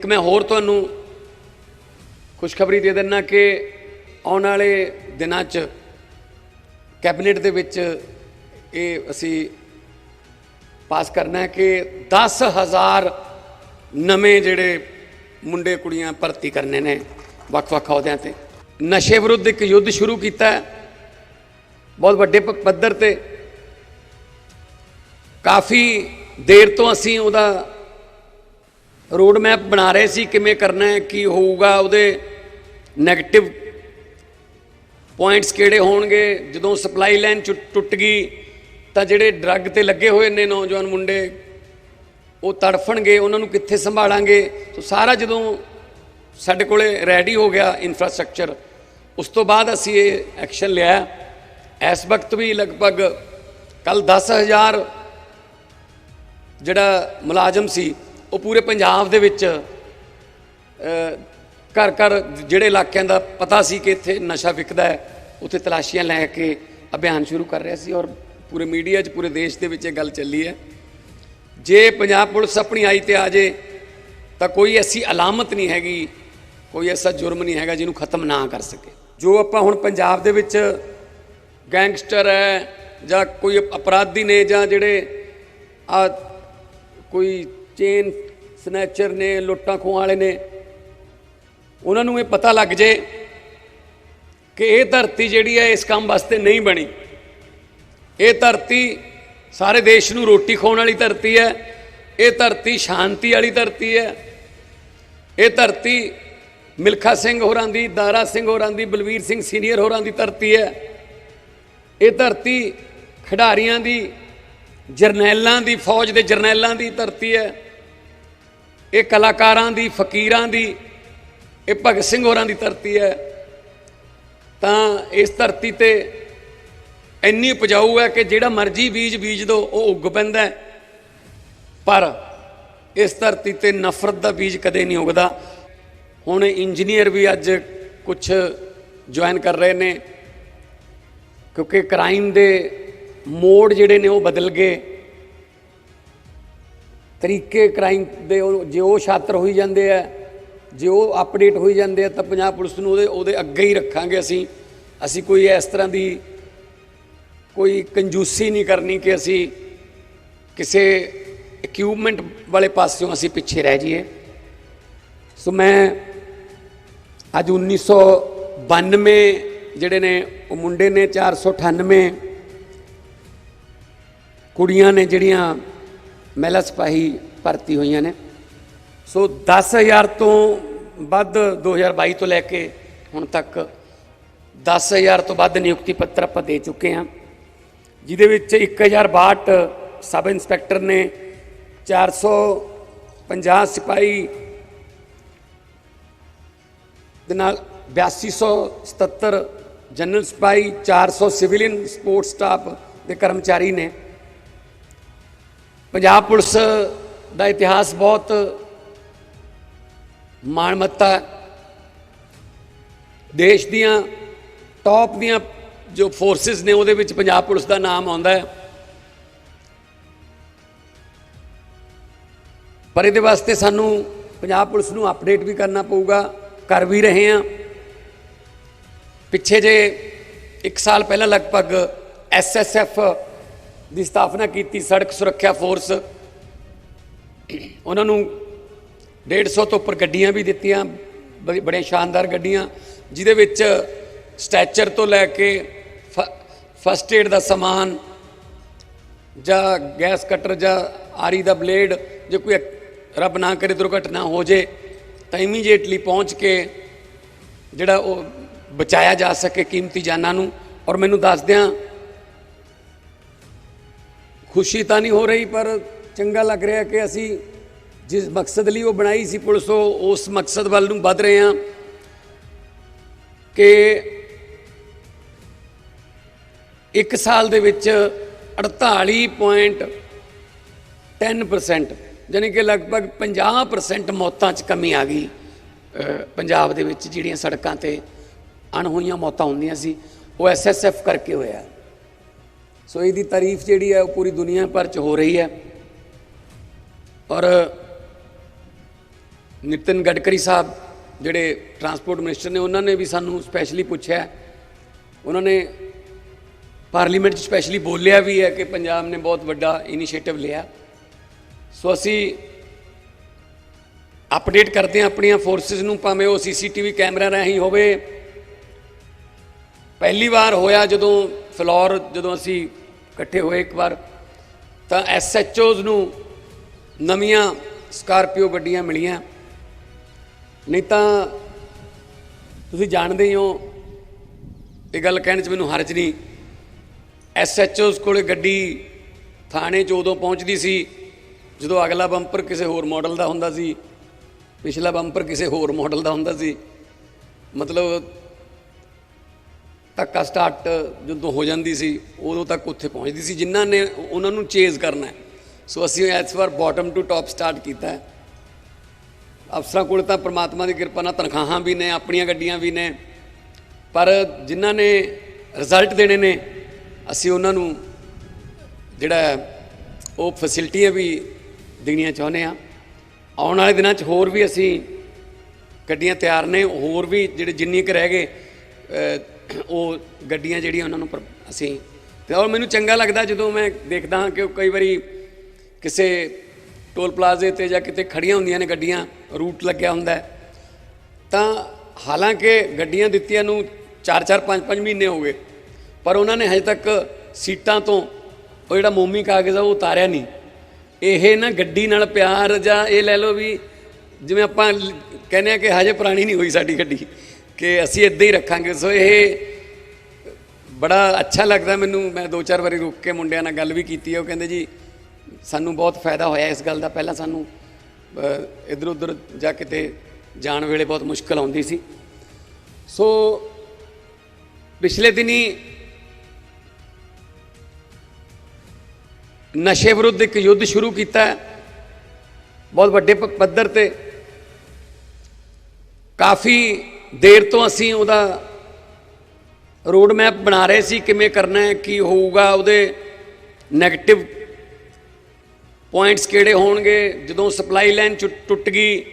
ਇੱਕ ਮੈਂ ਹੋਰ ਤੁਹਾਨੂੰ ਖੁਸ਼ਖਬਰੀ ਦੇ ਦਿੰਨਾ ਕਿ ਆਉਣ ਵਾਲੇ ਦਿਨਾਂ 'ਚ ਕੈਬਨਿਟ ਦੇ ਵਿੱਚ ਇਹ ਅਸੀਂ ਪਾਸ ਕਰਨਾ ਹੈ ਕਿ 10000 ਨਵੇਂ ਜਿਹੜੇ ਮੁੰਡੇ ਕੁੜੀਆਂ ਭਰਤੀ ਕਰਨੇ ਨੇ ਵੱਖ-ਵੱਖ ਅਹੁਦਿਆਂ ਤੇ। ਨਸ਼ੇ ਵਿਰੁੱਧ ਇੱਕ ਯੁੱਧ ਸ਼ੁਰੂ ਕੀਤਾ ਹੈ। ਬਹੁਤ ਵੱਡੇ ਪ- ਪੱਧਰ ਤੇ ਕਾਫੀ ਦੇਰ ਤੋਂ ਅਸੀਂ ਉਹਦਾ ਰੋਡ ਮੈਪ ਬਣਾ ਰਹੇ ਸੀ ਕਿਵੇਂ ਕਰਨਾ ਹੈ, ਕੀ ਹੋਊਗਾ, ਉਹਦੇ 네ਗੇਟਿਵ ਪੁਆਇੰਟਸ ਕਿਹੜੇ ਹੋਣਗੇ? ਜਦੋਂ ਸਪਲਾਈ ਲਾਈਨ ਟੁੱਟ ਗਈ, ਤਾਂ ਜਿਹੜੇ ਡਰੱਗ ਤੇ ਲੱਗੇ ਹੋਏ ਨੇ ਨੌਜਵਾਨ ਮੁੰਡੇ, ਉਹ ਤੜਫਣਗੇ, ਉਹਨਾਂ ਨੂੰ ਕਿੱਥੇ ਸੰਭਾਲਾਂਗੇ? ਸੋ ਸਾਰਾ ਜਦੋਂ ਸਾਡੇ ਕੋਲੇ ਰੈਡੀ ਹੋ ਗਿਆ ਇਨਫਰਾਸਟ੍ਰਕਚਰ ਉਸ ਤੋਂ ਬਾਅਦ ਅਸੀਂ ਇਹ ਐਕਸ਼ਨ ਲਿਆ। ਇਸ ਵਕਤ ਵੀ ਲਗਭਗ ਕੱਲ 10000 ਜਿਹੜਾ ਮੁਲਾਜ਼ਮ ਸੀ ਉਹ ਪੂਰੇ ਪੰਜਾਬ ਦੇ ਵਿੱਚ ਘਰ ਘਰ ਜਿਹੜੇ ਇਲਾਕਿਆਂ ਦਾ ਪਤਾ ਸੀ ਕਿ ਇੱਥੇ ਨਸ਼ਾ ਵਿਕਦਾ ਹੈ, ਉੱਥੇ ਤਲਾਸ਼ੀਆਂ ਲੈ ਕੇ ਅਭਿਆਨ ਸ਼ੁਰੂ ਕਰ ਰਿਹਾ ਸੀ ਔਰ ਪੂਰੇ ਮੀਡੀਆ 'ਚ, ਪੂਰੇ ਦੇਸ਼ ਦੇ ਵਿੱਚ ਇਹ ਗੱਲ ਚੱਲੀ ਹੈ। ਜੇ ਪੰਜਾਬ ਪੁਲਿਸ ਆਪਣੀ ਆਈ ਤੇ ਆ ਜੇ, ਤਾਂ ਕੋਈ ਐਸੀ ਅਲਾਮਤ ਨਹੀਂ ਹੈਗੀ, ਕੋਈ ਐਸਾ ਜੁਰਮ ਨਹੀਂ ਹੈਗਾ ਜਿਹਨੂੰ ਖਤਮ ਨਾ ਕਰ ਸਕੇ। ਜੋ ਆਪਾਂ ਹੁਣ ਪੰਜਾਬ ਦੇ ਵਿੱਚ ਗੈਂਗਸਟਰ ਹੈ ਜਾਂ ਕੋਈ ਅਪਰਾਧੀ ਨੇ ਜਾਂ ਜਿਹੜੇ ਆ ਕੋਈ ਚੇਨ ਸਨੈਚਰ ਨੇ, ਲੁੱਟਾਂ ਖੋਹਾਂ ਵਾਲੇ ਨੇ। ਉਹਨਾਂ ਨੂੰ ਇਹ ਪਤਾ ਲੱਗ ਜੇ ਕਿ ਇਹ ਧਰਤੀ ਜਿਹੜੀ ਹੈ, ਇਸ ਕੰਮ ਵਾਸਤੇ ਨਹੀਂ ਬਣੀ। ਇਹ ਧਰਤੀ ਸਾਰੇ ਦੇਸ਼ ਨੂੰ ਰੋਟੀ ਖਵਾਉਣ ਵਾਲੀ ਧਰਤੀ ਹੈ। ਇਹ ਧਰਤੀ ਸ਼ਾਂਤੀ ਵਾਲੀ ਧਰਤੀ ਹੈ। ਇਹ ਧਰਤੀ ਮਿਲਖਾ ਸਿੰਘ ਹੋਰਾਂ ਦੀ, ਦਾਰਾ ਸਿੰਘ ਹੋਰਾਂ ਦੀ, ਬਲਵੀਰ ਸਿੰਘ ਸੀਨੀਅਰ ਹੋਰਾਂ ਦੀ ਧਰਤੀ ਹੈ। ਇਹ ਧਰਤੀ ਖਿਡਾਰੀਆਂ ਦੀ ਜਰਨੈਲਾਂ ਦੀ ਫੌਜ ਦੇ ਜਰਨੈਲਾਂ ਦੀ ਧਰਤੀ ਹੈ। ਇਹ ਕਲਾਕਾਰਾਂ ਦੀ, ਫਕੀਰਾਂ ਦੀ, ਇਹ ਭਗਤ ਸਿੰਘ ਹੋਰਾਂ ਦੀ ਧਰਤੀ ਹੈ। ਤਾਂ ਇਸ ਧਰਤੀ ਤੇ ਇੰਨੀ ਉਪਜਾਊ ਹੈ ਕਿ ਜਿਹੜਾ ਮਰਜ਼ੀ ਬੀਜ ਬੀਜ ਦੋ, ਉਹ ਉੱਗ ਪੈਂਦਾ ਪਰ ਇਸ ਧਰਤੀ ਤੇ ਨਫ਼ਰਤ ਦਾ ਬੀਜ ਕਦੇ ਨਹੀਂ ਉੱਗਦਾ। ਹੁਣ ਇੰਜੀਨੀਅਰ ਵੀ ਅੱਜ ਕੁਝ ਜੁਆਇਨ ਕਰ ਰਹੇ ਨੇ, ਕਿਉਂਕਿ ਕ੍ਰਾਈਮ ਦੇ ਮੋਡ ਜਿਹੜੇ ਨੇ ਉਹ ਬਦਲ ਗਏ। ਤਰੀਕੇ ਕ੍ਰਾਈਮ ਦੇ ਉਹ- ਜੇ ਉਹ ਛਾਤਰ ਹੋਈ ਜਾਂਦੇ ਆ, ਜੇ ਉਹ ਅਪਡੇਟ ਹੋਈ ਜਾਂਦੇ ਆ, ਤਾਂ ਪੰਜਾਬ ਪੁਲਿਸ ਨੂੰ ਉਹਦੇ ਉਹਦੇ ਅੱਗੇ ਹੀ ਰੱਖਾਂਗੇ ਅਸੀਂ। ਅਸੀਂ ਕੋਈ ਇਸ ਤਰ੍ਹਾਂ ਦੀ ਕੋਈ ਕੰਜੂਸੀ ਨਹੀਂ ਕਰਨੀ ਕਿ ਅਸੀਂ ਕਿਸੇ ਇਕਵਿਪਮੈਂਟ ਵਾਲੇ ਪਾਸਿਓਂ ਅਸੀਂ ਪਿੱਛੇ ਰਹਿ ਜਾਈਏ। ਸੋ ਮੈਂ ਅੱਜ 1992 ਜਿਹੜੇ ਨੇ, ਉਹ ਮੁੰਡੇ ਨੇ 498 ਕੁੜੀਆਂ ਨੇ ਜਿਹੜੀਆਂ ਮਹਿਲਾ ਸਿਪਾਹੀ ਭਰਤੀ ਹੋਈਆਂ ਨੇ। ਸੋ 10000 ਤੋਂ ਵੱਧ 2022 ਤੋਂ ਲੈ ਕੇ ਹੁਣ ਤੱਕ 10000 ਤੋਂ ਵੱਧ ਨਿਯੁਕਤੀ ਪੱਤਰ ਆਪਾਂ ਦੇ ਚੁੱਕੇ ਹਾਂ। ਜਿਹਦੇ ਵਿੱਚ 1062 ਸਬ ਇੰਸਪੈਕਟਰ ਨੇ 450 ਸਿਪਾਹੀ ਦੇ ਨਾਲ 8277 ਜਨਰਲ ਸਿਪਾਹੀ 400 ਸਿਵਿਲੀਅਨ ਸਪੋਰਟ ਸਟਾਫ ਦੇ ਕਰਮਚਾਰੀ ਨੇ। ਪੰਜਾਬ ਪੁਲਿਸ ਦਾ ਇਤਿਹਾਸ ਬਹੁਤ ਮਾਣਮੱਤਾ ਹੈ। ਦੇਸ਼ ਦੀਆਂ ਟੌਪ ਦੀਆਂ ਜੋ ਫੋਰਸਸ ਨੇ ਉਹਦੇ ਵਿੱਚ ਪੰਜਾਬ ਪੁਲਿਸ ਦਾ ਨਾਮ ਆਉਂਦਾ ਹੈ ਪਰ ਇਹਦੇ ਵਾਸਤੇ ਸਾਨੂੰ ਪੰਜਾਬ ਪੁਲਿਸ ਨੂੰ ਅਪਡੇਟ ਵੀ ਕਰਨਾ ਪਊਗਾ, ਕਰ ਵੀ ਰਹੇ ਹਾਂ ਪਿੱਛੇ ਜੇ 1 ਸਾਲ ਪਹਿਲਾਂ ਲਗਭਗ ਐਸਐਸਐਫ ਦੀ ਸਥਾਪਨਾ ਕੀਤੀ ਸੜਕ ਸੁਰੱਖਿਆ ਫੋਰਸ। ਉਹਨਾਂ ਨੂੰ 150 ਤੋਂ ਉੱਪਰ ਗੱਡੀਆਂ ਵੀ ਦਿੱਤੀਆਂ, ਬੜੀ- ਬੜੀਆਂ ਸ਼ਾਨਦਾਰ ਗੱਡੀਆਂ, ਜਿਹਦੇ ਵਿੱਚ ਸਟੈਚਰ ਤੋਂ ਲੈ ਕੇ ਫਸਟ ਏਡ ਦਾ ਸਮਾਨ ਜਾਂ ਗੈਸ ਕਟਰ ਜਾਂ ਆਰੀ ਦਾ ਬਲੇਡ, ਜੇ ਕੋਈ ਰੱਬ ਨਾ ਕਰੇ ਦੁਰਘਟਨਾ ਹੋ ਜੇ, ਤਾਂ ਇਮੀਡੀਏਟਲੀ ਪਹੁੰਚ ਕੇ ਜਿਹੜਾ ਉਹ ਬਚਾਇਆ ਜਾ ਸਕੇ ਕੀਮਤੀ ਜਾਨਾਂ ਨੂੰ। ਔਰ ਮੈਨੂੰ ਦੱਸਦਿਆਂ ਖੁਸ਼ੀ ਤਾਂ ਨਹੀਂ ਹੋ ਰਹੀ, ਪਰ ਚੰਗਾ ਲੱਗ ਰਿਹਾ ਕਿ ਅਸੀਂ ਜਿਸ ਮਕਸਦ ਲਈ ਉਹ ਬਣਾਈ ਸੀ ਪੁਲਿਸ, ਉਹ ਉਸ ਮਕਸਦ ਵੱਲ ਨੂੰ ਵੱਧ ਰਹੇ ਹਾਂ ਕਿ ਇੱਕ ਸਾਲ ਦੇ ਵਿੱਚ 48.10% ਯਾਨੀ ਕਿ ਲਗਭਗ 50% ਮੌਤਾਂ 'ਚ ਕਮੀ ਆ ਗਈ ਪੰਜਾਬ ਦੇ ਵਿੱਚ ਜਿਹੜੀਆਂ ਸੜਕਾਂ ਤੇ ਅਣਹੋਈਆਂ ਮੌਤਾਂ ਹੁੰਦੀਆਂ ਸੀ, ਉਹ ਐਸਐਸਐਫ ਕਰਕੇ ਹੋਇਆ। ਸੋ ਇਹਦੀ ਤਾਰੀਫ ਜਿਹੜੀ ਹੈ ਉਹ ਪੂਰੀ ਦੁਨੀਆ ਭਰ 'ਚ ਹੋ ਰਹੀ ਹੈ। ਔਰ ਨਿਤਿਨ ਗਡਕਰੀ ਸਾਹਿਬ ਜਿਹੜੇ ਟਰਾਂਸਪੋਰਟ ਮਿਨਿਸਟਰ ਨੇ, ਉਹਨਾਂ ਨੇ ਵੀ ਸਾਨੂੰ ਸਪੈਸ਼ਲੀ ਪੁੱਛਿਆ ਉਹਨਾਂ ਨੇ ਪਾਰਲੀਮੈਂਟ 'ਚ ਸਪੈਸ਼ਲੀ ਬੋਲਿਆ ਵੀ ਹੈ ਕਿ ਪੰਜਾਬ ਨੇ ਬਹੁਤ ਵੱਡਾ ਇਨੀਸ਼ੀਏਟਿਵ ਲਿਆ। ਸੋ ਅਸੀਂ ਅਪਡੇਟ ਕਰਦੇ ਹਾਂ ਆਪਣੀਆਂ ਫੋਰਸਸ ਨੂੰ, ਭਾਵੇਂ ਉਹ ਸੀਸੀਟੀਵੀ ਕੈਮਰਾ ਰਾਹੀਂ ਹੋਵੇ। ਪਹਿਲੀ ਵਾਰ ਹੋਇਆ ਜਦੋਂ ਫਲੋਰ, ਜਦੋਂ ਅਸੀਂ ਇਕੱਠੇ ਹੋਏ ਇੱਕ ਵਾਰ, ਤਾਂ ਐਸਐਚਓਜ਼ ਨੂੰ ਨਵੀਆਂ ਸਕਾਰਪੀਓ ਗੱਡੀਆਂ ਮਿਲੀਆਂ। ਨਹੀਂ ਤਾਂ ਤੁਸੀਂ ਜਾਣਦੇ ਹੀ ਹੋ, ਇਹ ਗੱਲ ਕਹਿਣ 'ਚ ਮੈਨੂੰ ਹਰਜ ਨਹੀਂ। ਐਸਐਚਓਜ਼ ਕੋਲੇ ਗੱਡੀ ਥਾਣੇ 'ਚ ਉਦੋਂ ਪਹੁੰਚਦੀ ਸੀ, ਜਦੋਂ ਅਗਲਾ ਬੰਪਰ ਕਿਸੇ ਹੋਰ ਮਾਡਲ ਦਾ ਹੁੰਦਾ ਸੀ, ਪਿਛਲਾ ਬੰਪਰ ਕਿਸੇ ਹੋਰ ਮਾਡਲ ਦਾ ਹੁੰਦਾ ਸੀ। ਮਤਲਬ ਧੱਕਾ ਸਟਾਰਟ ਜਦੋਂ ਹੋ ਜਾਂਦੀ ਸੀ, ਉਦੋਂ ਤੱਕ ਉੱਥੇ ਪਹੁੰਚਦੀ ਸੀ, ਜਿਨ੍ਹਾਂ ਨੇ ਉਹਨਾਂ ਨੂੰ ਚੇਜ਼ ਕਰਨਾ ਸੋ ਅਸੀਂ ਇਸ ਵਾਰ ਬਾਟਮ ਟੂ ਟਾਪ ਸਟਾਰਟ ਕੀਤਾ ਅਫਸਰਾਂ ਕੋਲ ਤਾਂ ਪ੍ਰਮਾਤਮਾ ਦੀ ਕਿਰਪਾ ਨਾਲ ਤਨਖਾਹਾਂ ਵੀ ਨੇ, ਆਪਣੀਆਂ ਗੱਡੀਆਂ ਵੀ ਨੇ, ਪਰ ਜਿਨ੍ਹਾਂ ਨੇ ਰਿਜ਼ਲਟ ਦੇਣੇ ਨੇ, ਅਸੀਂ ਉਹਨਾਂ ਨੂੰ ਜਿਹੜਾ ਉਹ ਫੈਸਿਲਿਟੀਆਂ ਵੀ ਦੇਣੀਆਂ ਚਾਹੁੰਦੇ ਆ ਆਉਣ ਵਾਲੇ ਦਿਨਾਂ 'ਚ ਹੋਰ ਵੀ ਅਸੀਂ ਗੱਡੀਆਂ ਤਿਆਰ ਨੇ, ਹੋਰ ਵੀ ਜਿਹੜੇ ਜਿੰਨੀ ਕੁ ਰਹਿ ਗਏ ਉਹ ਗੱਡੀਆਂ ਜਿਹੜੀਆਂ ਉਹਨਾਂ ਨੂੰ ਪਰ- ਅਸੀਂ ਤੇ ਔਰ ਮੈਨੂੰ ਚੰਗਾ ਲੱਗਦਾ ਜਦੋਂ ਮੈਂ ਦੇਖਦਾ ਹਾਂ ਕਿ ਉਹ ਕਈ ਵਾਰੀ ਕਿਸੇ ਟੋਲ ਪਲਾਜ਼ੇ ਤੇ ਜਾਂ ਕਿਤੇ ਖੜੀਆਂ ਹੁੰਦੀਆਂ ਨੇ ਗੱਡੀਆਂ, ਰੂਟ ਲੱਗਿਆ ਹੁੰਦਾ ਤਾਂ ਹਾਲਾਂਕਿ ਗੱਡੀਆਂ ਦਿੱਤੀਆਂ ਨੂੰ 4-4 5-5 ਮਹੀਨੇ ਹੋ ਗਏ, ਪਰ ਉਹਨਾਂ ਨੇ ਹਜੇ ਤੱਕ ਸੀਟਾਂ ਤੋਂ ਉਹ ਜਿਹੜਾ ਮੋਮੀ ਕਾਗਜ਼ ਆ ਉਹ ਉਤਾਰਿਆ ਨਹੀਂ। ਇਹ ਨਾ ਗੱਡੀ ਨਾਲ ਪਿਆਰ ਜਾਂ ਇਹ ਲੈ ਲਓ ਵੀ ਜਿਵੇਂ ਆਪਾਂ ਕਹਿੰਦੇ ਆ ਕਿ ਹਜੇ ਪੁਰਾਣੀ ਨਹੀਂ ਹੋਈ ਸਾਡੀ ਗੱਡੀ। ਕਿ ਅਸੀਂ ਇਦਾਂ ਹੀ ਰੱਖਾਂਗੇ। ਸੋ ਇਹ ਬੜਾ ਅੱਛਾ ਲੱਗਦਾ ਮੈਨੂੰ। ਮੈਂ ਦੋ ਚਾਰ ਵਾਰੀ ਰੁਕ ਕੇ ਮੁੰਡਿਆਂ ਨਾਲ ਗੱਲ ਵੀ ਕੀਤੀ ਹੈ ਉਹ ਕਹਿੰਦੇ ਜੀ, ਸਾਨੂੰ ਬਹੁਤ ਫਾਇਦਾ ਹੋਇਆ ਇਸ ਗੱਲ ਦਾ। ਪਹਿਲਾਂ ਸਾਨੂੰ ਇਧਰ ਉਧਰ ਜਾ ਕਿਤੇ ਜਾਣ ਵੇਲੇ ਬਹੁਤ ਮੁਸ਼ਕਲ ਆਉਂਦੀ ਸੀ। ਸੋ ਪਿਛਲੇ ਦਿਨੀ ਨਸ਼ੇ ਵਿਰੁੱਧ ਇੱਕ ਯੁੱਧ ਸ਼ੁਰੂ ਕੀਤਾ। ਬਹੁਤ ਵੱਡੇ ਪ- ਪੱਧਰ ਤੇ ਕਾਫੀ ਦੇਰ ਤੋਂ ਅਸੀਂ ਉਹਦਾ ਰੋਡ ਮੈਪ ਬਣਾ ਰਹੇ ਸੀ, ਕਿਵੇਂ ਕਰਨਾ ਹੈ, ਕੀ ਹੋਊਗਾ, ਉਹਦੇ 네ਗੇਟਿਵ ਪੁਆਇੰਟਸ ਕਿਹੜੇ ਹੋਣਗੇ, ਜਦੋਂ ਸਪਲਾਈ ਲਾਈਨ ਟੁੱਟ ਗਈ,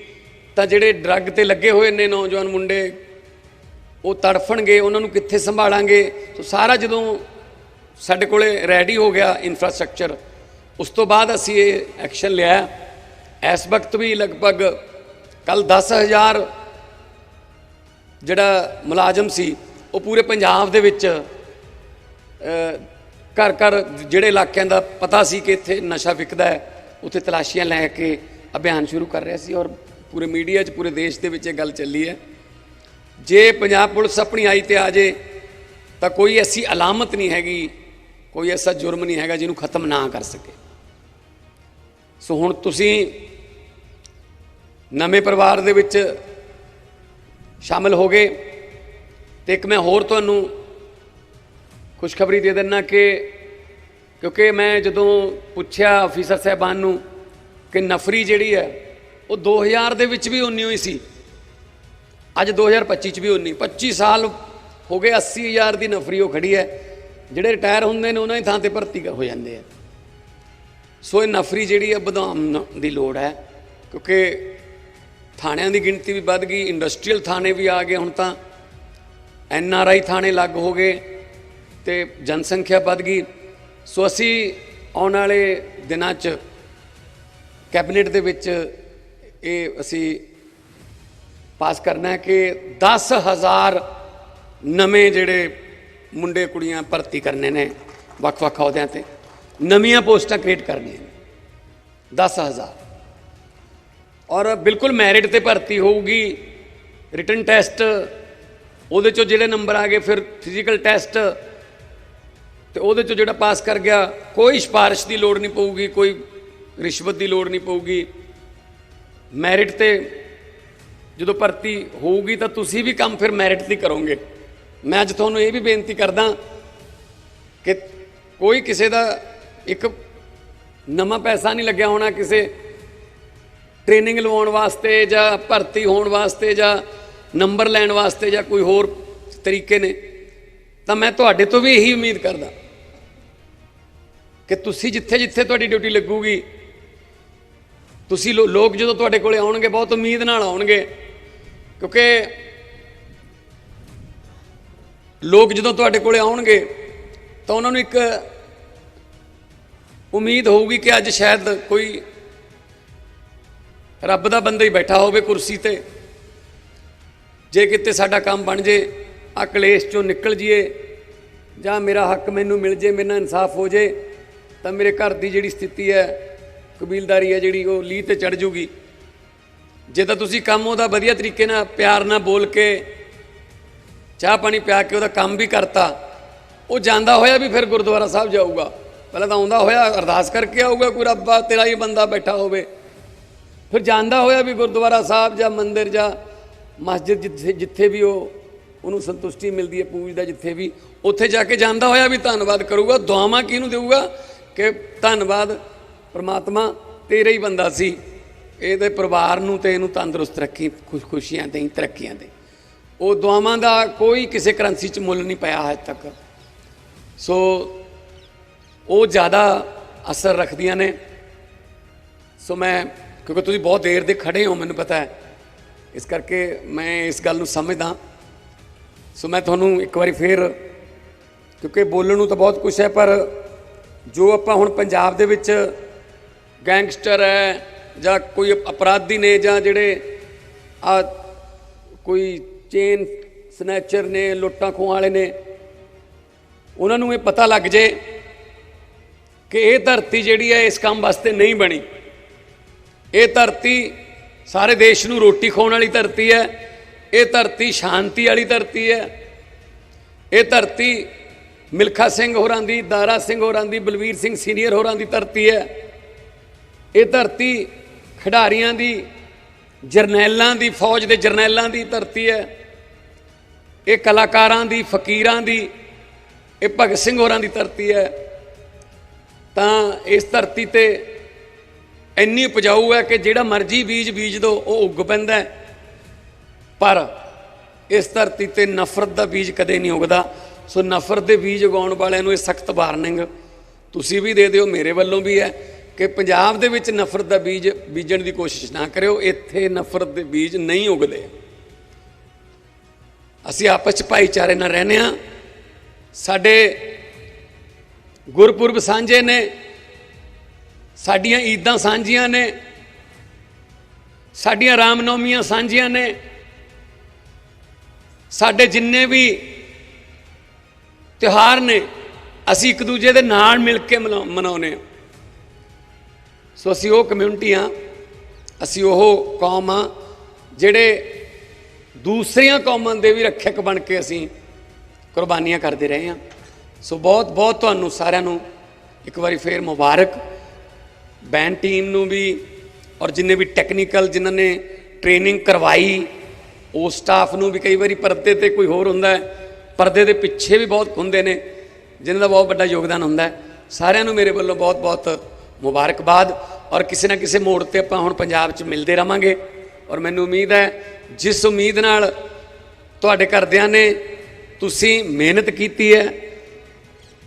ਤਾਂ ਜਿਹੜੇ ਡਰੱਗ ਤੇ ਲੱਗੇ ਹੋਏ ਨੇ ਨੌਜਵਾਨ ਮੁੰਡੇ, ਉਹ ਤੜਫਣਗੇ, ਉਹਨਾਂ ਨੂੰ ਕਿੱਥੇ ਸੰਭਾਲਾਂਗੇ? ਸੋ ਸਾਰਾ ਜਦੋਂ ਸਾਡੇ ਕੋਲੇ ਰੈਡੀ ਹੋ ਗਿਆ ਇਨਫਰਾਸਟ੍ਰਕਚਰ ਉਸ ਤੋਂ ਬਾਅਦ ਅਸੀਂ ਇਹ ਐਕਸ਼ਨ ਲਿਆ। ਇਸ ਵਕਤ ਵੀ ਲਗਭਗ ਕੱਲ 10000 ਜਿਹੜਾ ਮੁਲਾਜ਼ਮ ਸੀ, ਉਹ ਪੂਰੇ ਪੰਜਾਬ ਦੇ ਵਿੱਚ ਘਰ ਘਰ ਜਿਹੜੇ ਇਲਾਕਿਆਂ ਦਾ ਪਤਾ ਸੀ ਕਿ ਇੱਥੇ ਨਸ਼ਾ ਵਿਕਦਾ ਹੈ, ਉੱਥੇ ਤਲਾਸ਼ੀਆਂ ਲੈ ਕੇ ਅਭਿਆਨ ਸ਼ੁਰੂ ਕਰ ਰਿਹਾ ਸੀ ਔਰ ਪੂਰੇ ਮੀਡੀਆ 'ਚ, ਪੂਰੇ ਦੇਸ਼ ਦੇ ਵਿੱਚ ਇਹ ਗੱਲ ਚੱਲੀ ਹੈ। ਜੇ ਪੰਜਾਬ ਪੁਲਿਸ ਆਪਣੀ ਆਈ ਤੇ ਆ ਜੇ, ਤਾਂ ਕੋਈ ਐਸੀ ਅਲਾਮਤ ਨਹੀਂ ਹੈਗੀ, ਕੋਈ ਐਸਾ ਜੁਰਮ ਨਹੀਂ ਹੈਗਾ ਜਿਹਨੂੰ ਖਤਮ ਨਾ ਕਰ ਸਕੇ। ਸੋ ਹੁਣ ਤੁਸੀਂ ਨਵੇਂ ਪਰਿਵਾਰ ਦੇ ਵਿੱਚ ਸ਼ਾਮਲ ਹੋ ਗਏ। ਤੇ ਇੱਕ ਮੈਂ ਹੋਰ ਤੁਹਾਨੂੰ ਖੁਸ਼ਖਬਰੀ ਦੇ ਦਿੰਨਾ ਕਿ ਕਿਉਂਕਿ ਮੈਂ ਜਦੋਂ ਪੁੱਛਿਆ ਅਫੀਸਰ ਸਾਹਿਬਾਨ ਨੂੰ ਕਿ ਨਫਰੀ ਜਿਹੜੀ ਹੈ, ਉਹ 2000 ਦੇ ਵਿੱਚ ਵੀ ਉਨੀ ਹੋਈ ਸੀ। ਅੱਜ 2025 ਚ ਵੀ ਉਨੀ। 25 ਸਾਲ ਹੋ ਗਏ 80000 ਦੀ ਨਫਰੀ ਉਹ ਖੜੀ ਹੈ। ਜਿਹੜੇ ਰਿਟਾਇਰ ਹੁੰਦੇ ਨੇ, ਉਹਨਾਂ ਦੀ ਥਾਂ ਤੇ ਭਰਤੀ ਹੋ ਜਾਂਦੇ ਆ। ਸੋ ਇਹ ਨਫਰੀ ਜਿਹੜੀ ਹੈ, ਵਧਾਉਣ ਦੀ ਲੋੜ ਹੈ। ਕਿਉਂਕਿ ਥਾਣਿਆਂ ਦੀ ਗਿਣਤੀ ਵੀ ਵੱਧ ਗਈ ਇੰਡਸਟਰੀਅਲ ਥਾਣੇ ਵੀ ਆ ਗਏ ਹੁਣ ਤਾਂ। ਐਨ ਆਰ ਆਈ ਥਾਣੇ ਲੱਗ ਹੋ ਗਏ ਤੇ ਜਨਸੰਖਿਆ ਵੱਧ ਗਈ। ਸੋ ਅਸੀਂ ਆਉਣ ਵਾਲੇ ਦਿਨਾਂ 'ਚ ਕੈਬਨਿਟ ਦੇ ਵਿੱਚ ਇਹ ਅਸੀਂ ਪਾਸ ਕਰਨਾ ਹੈ ਕਿ 10000 ਨਵੇਂ ਜਿਹੜੇ ਮੁੰਡੇ ਕੁੜੀਆਂ ਭਰਤੀ ਕਰਨੇ ਨੇ ਵੱਖ-ਵੱਖ ਅਹੁਦਿਆਂ ਤੇ। ਨਵੀਆਂ ਪੋਸਟਾਂ ਕ੍ਰੀਏਟ ਕਰਨੀਆਂ ਨੇ। 10000 ਔਰ ਬਿਲਕੁਲ ਮੈਰਿਟ ਤੇ ਭਰਤੀ ਹੋਊਗੀ। ਰਿਟਨ ਟੈਸਟ ਉਹਦੇ ਚੋਂ ਜਿਹੜੇ ਨੰਬਰ ਆ ਗਏ, ਫਿਰ ਫਿਜ਼ੀਕਲ ਟੈਸਟ ਤੇ ਉਹਦੇ ਚੋਂ ਜਿਹੜਾ ਪਾਸ ਕਰ ਗਿਆ, ਕੋਈ ਸਿਫਾਰਿਸ਼ ਦੀ ਲੋੜ ਨਹੀਂ ਪਊਗੀ, ਕੋਈ ਰਿਸ਼ਵਤ ਦੀ ਲੋੜ ਨਹੀਂ ਪਊਗੀ। ਮੈਰਿਟ ਤੇ ਜਦੋਂ ਭਰਤੀ ਹੋਊਗੀ ਤਾਂ ਤੁਸੀਂ ਵੀ ਕੰਮ ਫਿਰ ਮੈਰਿਟ ਦੀ ਕਰੋਗੇ। ਮੈਂ ਅੱਜ ਤੁਹਾਨੂੰ ਇਹ ਵੀ ਬੇਨਤੀ ਕਰਦਾ ਕਿ ਕੋਈ ਕਿਸੇ ਦਾ ਇੱਕ ਨਵਾਂ ਪੈਸਾ ਨਹੀਂ ਲੱਗਿਆ ਹੋਣਾ, ਕਿਸੇ ਟ੍ਰੇਨਿੰਗ ਲਵਾਉਣ ਵਾਸਤੇ ਜਾਂ ਭਰਤੀ ਹੋਣ ਵਾਸਤੇ ਜਾਂ ਨੰਬਰ ਲੈਣ ਵਾਸਤੇ ਜਾਂ ਕੋਈ ਹੋਰ ਤਰੀਕੇ ਨੇ, ਤਾਂ ਮੈਂ ਤੁਹਾਡੇ ਤੋਂ ਵੀ ਇਹੀ ਉਮੀਦ ਕਰਦਾ ਕਿ ਤੁਸੀਂ ਜਿੱਥੇ ਜਿੱਥੇ ਤੁਹਾਡੀ ਡਿਊਟੀ ਲੱਗੂਗੀ, ਤੁਸੀਂ ਲੋ- ਲੋਕ ਜਦੋਂ ਤੁਹਾਡੇ ਕੋਲੇ ਆਉਣਗੇ, ਬਹੁਤ ਉਮੀਦ ਨਾਲ ਆਉਣਗੇ, ਕਿਉਂਕਿ ਲੋਕ ਜਦੋਂ ਤੁਹਾਡੇ ਕੋਲੇ ਆਉਣਗੇ, ਤਾਂ ਉਹਨਾਂ ਨੂੰ ਇੱਕ ਉਮੀਦ ਹੋਊਗੀ ਕਿ ਅੱਜ ਸ਼ਾਇਦ ਕੋਈ ਰੱਬ ਦਾ ਬੰਦਾ ਹੀ ਬੈਠਾ ਹੋਵੇ ਕੁਰਸੀ ਤੇ। ਜੇ ਕਿਤੇ ਸਾਡਾ ਕੰਮ ਬਣ ਜੇ ਆ ਕਲੇਸ਼ ਚੋਂ ਨਿਕਲ ਜੀਏ, ਜਾਂ ਮੇਰਾ ਹੱਕ ਮੈਨੂੰ ਮਿਲ ਜੇ, ਮੇਰੇ ਨਾਲ ਇਨਸਾਫ ਹੋ ਜੇ, ਤਾਂ ਮੇਰੇ ਘਰ ਦੀ ਜਿਹੜੀ ਸਥਿਤੀ ਹੈ, ਕਬੀਲਦਾਰੀ ਹੈ ਜਿਹੜੀ, ਉਹ ਲੀਹ ਤੇ ਚੜ ਜੂਗੀ। ਜੇ ਤਾਂ ਤੁਸੀਂ ਕੰਮ ਉਹਦਾ ਵਧੀਆ ਤਰੀਕੇ ਨਾਲ, ਪਿਆਰ ਨਾਲ ਬੋਲ ਕੇ, ਚਾਹ ਪਾਣੀ ਪਿਆ ਕੇ ਉਹਦਾ ਕੰਮ ਵੀ ਕਰਤਾ, ਉਹ ਜਾਂਦਾ ਹੋਇਆ ਵੀ ਫਿਰ ਗੁਰਦੁਆਰਾ ਸਾਹਿਬ ਜਾਊਗਾ। ਪਹਿਲਾਂ ਤਾਂ ਆਉਂਦਾ ਹੋਇਆ, ਅਰਦਾਸ ਕਰਕੇ ਆਊਗਾ, ਕੋਈ ਰੱਬਾ ਤੇਰਾ ਹੀ ਬੰਦਾ ਬੈਠਾ ਹੋਵੇ। ਫਿਰ ਜਾਂਦਾ ਹੋਇਆ ਵੀ ਗੁਰਦੁਆਰਾ ਸਾਹਿਬ ਜਾਂ ਮੰਦਿਰ ਜਾਂ ਮਸਜਿਦ ਜਿੱਥੇ ਜਿੱਥੇ ਵੀ ਉਹ, ਉਹਨੂੰ ਸੰਤੁਸ਼ਟੀ ਮਿਲਦੀ ਹੈ ਪੂਜਦਾ ਜਿੱਥੇ ਵੀ, ਉੱਥੇ ਜਾ ਕੇ ਜਾਂਦਾ ਹੋਇਆ ਵੀ ਧੰਨਵਾਦ ਕਰੂਗਾ, ਦੁਆਵਾਂ ਕਿਹਨੂੰ ਦੇਊਗਾ? ਕਿ ਧੰਨਵਾਦ ਪ੍ਰਮਾਤਮਾ, ਤੇਰਾ ਹੀ ਬੰਦਾ ਸੀ। ਇਹਦੇ ਪਰਿਵਾਰ ਨੂੰ ਤੇ ਇਹਨੂੰ ਤੰਦਰੁਸਤ ਰੱਖੀ, ਖੁਸ਼ ਖੁਸ਼ੀਆਂ ਦੇਈ, ਤਰੱਕੀਆਂ 'ਤੇ ਉਹ ਦੁਆਵਾਂ ਦਾ ਕੋਈ ਕਿਸੇ ਕਰੰਸੀ 'ਚ ਮੁੱਲ ਨਹੀਂ ਪਿਆ ਹਜੇ ਤੱਕ। ਸੋ ਉਹ ਜ਼ਿਆਦਾ ਅਸਰ ਰੱਖਦੀਆਂ ਨੇ। ਸੋ ਮੈਂ ਕਿਉਂਕਿ ਤੁਸੀਂ ਬਹੁਤ ਦੇਰ ਦੇ ਖੜੇ ਹੋ, ਮੈਨੂੰ ਪਤਾ ਹੈ। ਇਸ ਕਰਕੇ ਮੈਂ ਇਸ ਗੱਲ ਨੂੰ ਸਮਝਦਾ। ਸੋ ਮੈਂ ਤੁਹਾਨੂੰ ਇੱਕ ਵਾਰੀ ਫੇਰ, ਕਿਉਂਕਿ ਬੋਲਣ ਨੂੰ ਤਾਂ ਬਹੁਤ ਕੁਝ ਹੈ, ਪਰ ਜੋ ਆਪਾਂ ਹੁਣ ਪੰਜਾਬ ਦੇ ਵਿੱਚ ਗੈਂਗਸਟਰ ਹੈ, ਜਾਂ ਕੋਈ ਅਪਰਾਧੀ ਨੇ, ਜਾਂ ਜਿਹੜੇ ਆ ਕੋਈ ਚੇਨ ਸਨੈਚਰ ਨੇ, ਲੁੱਟਾਂ ਖੋਹ ਵਾਲੇ ਨੇ, ਉਹਨਾਂ ਨੂੰ ਇਹ ਪਤਾ ਲੱਗ ਜੇ ਕਿ ਇਹ ਧਰਤੀ ਜਿਹੜੀ ਹੈ ਇਸ ਕੰਮ ਵਾਸਤੇ ਨਹੀਂ ਬਣੀ। ਇਹ ਧਰਤੀ ਸਾਰੇ ਦੇਸ਼ ਨੂੰ ਰੋਟੀ ਖਵਾਉਣ ਵਾਲੀ ਧਰਤੀ ਹੈ, ਇਹ ਧਰਤੀ ਸ਼ਾਂਤੀ ਵਾਲੀ ਧਰਤੀ ਹੈ। ਇਹ ਧਰਤੀ ਮਿਲਖਾ ਸਿੰਘ ਹੋਰਾਂ ਦੀ, ਦਾਰਾ ਸਿੰਘ ਹੋਰਾਂ ਦੀ, ਬਲਵੀਰ ਸਿੰਘ ਸੀਨੀਅਰ ਹੋਰਾਂ ਦੀ ਧਰਤੀ ਹੈ। ਇਹ ਧਰਤੀ ਖਿਡਾਰੀਆਂ ਦੀ, ਜਰਨੈਲਾਂ ਦੀ, ਫੌਜ ਦੇ ਜਰਨੈਲਾਂ ਦੀ ਧਰਤੀ ਹੈ। ਇਹ ਕਲਾਕਾਰਾਂ ਦੀ, ਫਕੀਰਾਂ ਦੀ, ਇਹ ਭਗਤ ਸਿੰਘ ਹੋਰਾਂ ਦੀ ਧਰਤੀ ਹੈ। ਤਾਂ ਇਸ ਧਰਤੀ ਤੇ ਇੰਨੀ ਉਪਜਾਊ ਹੈ ਕਿ ਜਿਹੜਾ ਮਰਜ਼ੀ ਬੀਜ ਬੀਜ ਦੋ, ਉਹ ਉੱਗ ਪੈਂਦਾ ਪਰ ਇਸ ਧਰਤੀ ਤੇ ਨਫ਼ਰਤ ਦਾ ਬੀਜ ਕਦੇ ਨਹੀਂ ਉਗਦਾ। ਸੋ ਨਫ਼ਰਤ ਦੇ ਬੀਜ ਉਗਾਉਣ ਵਾਲਿਆਂ ਨੂੰ ਇਹ ਸਖਤ ਵਾਰਨਿੰਗ ਤੁਸੀਂ ਵੀ ਦੇ ਦਿਓ, ਮੇਰੇ ਵੱਲੋਂ ਵੀ ਹੈ ਕਿ ਪੰਜਾਬ ਦੇ ਵਿੱਚ ਨਫ਼ਰਤ ਦਾ ਬੀਜ ਬੀਜਣ ਦੀ ਕੋਸ਼ਿਸ਼ ਨਾ ਕਰਿਓ। ਇੱਥੇ ਨਫ਼ਰਤ ਦੇ ਬੀਜ ਨਹੀਂ ਉਗਦੇ। ਅਸੀਂ ਆਪਸ ਚ ਭਾਈਚਾਰੇ ਨਾਲ ਰਹਿੰਦੇ ਹਾਂ। ਸਾਡੇ ਗੁਰਪੁਰਬ ਸਾਂਝੇ ਨੇ। ਸਾਡੀਆਂ ਈਦਾਂ ਸਾਂਝੀਆਂ ਨੇ, ਸਾਡੀਆਂ ਰਾਮਨੌਮੀਆਂ ਸਾਂਝੀਆਂ ਨੇ, ਸਾਡੇ ਜਿੰਨੇ ਵੀ ਤਿਉਹਾਰ ਨੇ, ਅਸੀਂ ਇੱਕ ਦੂਜੇ ਦੇ ਨਾਲ ਮਿਲ ਕੇ ਮਨਾ- ਮਨਾਉਂਦੇ ਹਾਂ। ਸੋ ਅਸੀਂ ਉਹ ਕਮਿਊਨਿਟੀ ਆ ਅਸੀਂ ਉਹ ਕੌਮ ਆ ਜਿਹੜੇ ਦੂਸਰੀਆਂ ਕੌਮਾਂ ਦੇ ਵੀ ਰੱਖਿਅਕ ਬਣ ਕੇ ਅਸੀਂ ਕੁਰਬਾਨੀਆਂ ਕਰਦੇ ਰਹੇ ਹਾਂ। ਸੋ ਬਹੁਤ ਬਹੁਤ ਤੁਹਾਨੂੰ ਸਾਰਿਆਂ ਨੂੰ ਇੱਕ ਵਾਰੀ ਫੇਰ ਮੁਬਾਰਕ। ਬੈਂਡ ਟੀਮ ਨੂੰ ਵੀ ਔਰ ਜਿੰਨੇ ਵੀ ਟੈਕਨੀਕਲ ਜਿਨ੍ਹਾਂ ਨੇ ਟ੍ਰੇਨਿੰਗ ਕਰਵਾਈ, ਉਹ ਸਟਾਫ ਨੂੰ ਵੀ ਕਈ ਵਾਰੀ ਪਰਦੇ ਤੇ ਕੋਈ ਹੋਰ ਹੁੰਦਾ ਹੈ, ਪਰਦੇ ਦੇ ਪਿੱਛੇ ਵੀ ਬਹੁਤ ਹੁੰਦੇ ਨੇ, ਜਿਨ੍ਹਾਂ ਦਾ ਬਹੁਤ ਵੱਡਾ ਯੋਗਦਾਨ ਹੁੰਦਾ ਹੈ। ਸਾਰਿਆਂ ਨੂੰ ਮੇਰੇ ਵੱਲੋਂ ਬਹੁਤ ਬਹੁਤ ਮੁਬਾਰਕਬਾਦ ਔਰ ਕਿਸੇ ਨਾ ਕਿਸੇ ਮੋੜ ਤੇ ਆਪਾਂ ਹੁਣ ਪੰਜਾਬ 'ਚ ਮਿਲਦੇ ਰਵਾਂਗੇ ਔਰ ਮੈਨੂੰ ਉਮੀਦ ਹੈ ਜਿਸ ਉਮੀਦ ਨਾਲ ਤੁਹਾਡੇ ਘਰਦਿਆਂ ਨੇ ਤੁਸੀਂ ਮਿਹਨਤ ਕੀਤੀ ਹੈ,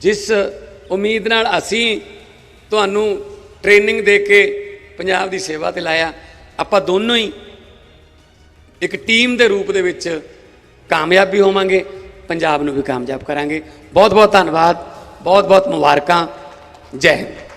ਜਿਸ ਉਮੀਦ ਨਾਲ ਅਸੀਂ ਤੁਹਾਨੂੰ ਟ੍ਰੇਨਿੰਗ ਦੇ ਕੇ ਪੰਜਾਬ ਦੀ ਸੇਵਾ ਤੇ ਲਾਇਆ। ਆਪਾਂ ਦੋਨੋਂ ਹੀ ਇੱਕ ਟੀਮ ਦੇ ਰੂਪ ਦੇ ਵਿੱਚ ਕਾਮਯਾਬ ਵੀ ਹੋਵਾਂਗੇ, ਪੰਜਾਬ ਨੂੰ ਵੀ ਕਾਮਯਾਬ ਕਰਾਂਗੇ। ਬਹੁਤ ਬਹੁਤ ਧੰਨਵਾਦ ਬਹੁਤ ਬਹੁਤ ਮੁਬਾਰਕਾਂ। ਜੈ ਹਿੰਦ।